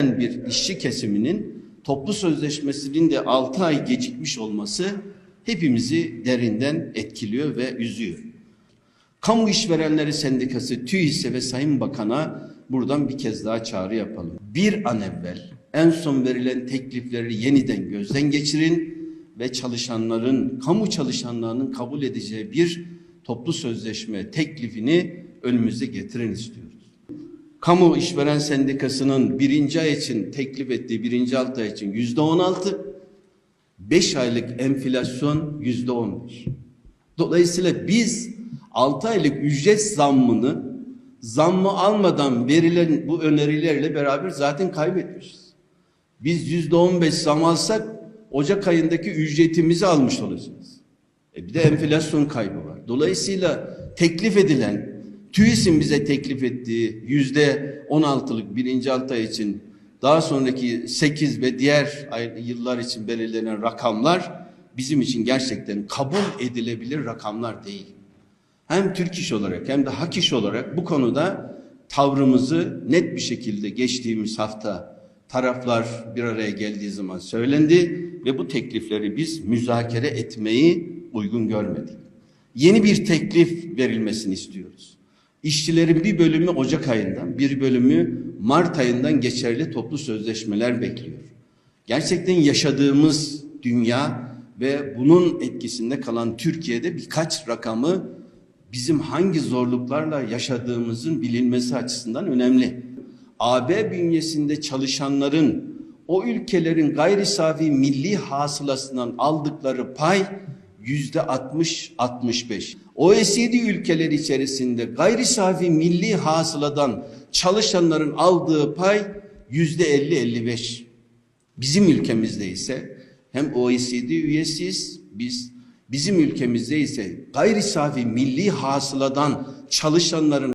bir işçi kesiminin toplu sözleşmesinin de 6 ay gecikmiş olması hepimizi derinden etkiliyor ve üzüyor. Kamu İşverenleri Sendikası TÜİS'e ve Sayın Bakan'a buradan bir kez daha çağrı yapalım. Bir an evvel en son verilen teklifleri yeniden gözden geçirin ve çalışanların, kamu çalışanlarının kabul edeceği bir toplu sözleşme teklifini önümüze getirin istiyoruz. Kamu İşveren Sendikası'nın birinci ay için teklif ettiği birinci altı ay için yüzde on altı, beş aylık enflasyon yüzde on beş. Dolayısıyla biz 6 aylık ücret zammını zammı almadan verilen bu önerilerle beraber zaten kaybetmişiz. Biz yüzde on beş zam alsak Ocak ayındaki ücretimizi almış olacağız. E bir de enflasyon kaybı var. Dolayısıyla teklif edilen TÜİS'in bize teklif ettiği yüzde on altılık birinci altı ay için daha sonraki sekiz ve diğer yıllar için belirlenen rakamlar bizim için gerçekten kabul edilebilir rakamlar değil. Hem Türk iş olarak hem de hak iş olarak bu konuda tavrımızı net bir şekilde geçtiğimiz hafta taraflar bir araya geldiği zaman söylendi ve bu teklifleri biz müzakere etmeyi uygun görmedik. Yeni bir teklif verilmesini istiyoruz. İşçilerin bir bölümü Ocak ayından, bir bölümü Mart ayından geçerli toplu sözleşmeler bekliyor. Gerçekten yaşadığımız dünya ve bunun etkisinde kalan Türkiye'de birkaç rakamı bizim hangi zorluklarla yaşadığımızın bilinmesi açısından önemli. AB bünyesinde çalışanların o ülkelerin gayri safi milli hasılasından aldıkları pay yüzde 60-65. OECD ülkeleri içerisinde gayri safi milli hasıladan çalışanların aldığı pay yüzde 50-55. Bizim ülkemizde ise hem OECD üyesiyiz biz bizim ülkemizde ise gayri safi milli hasıladan çalışanların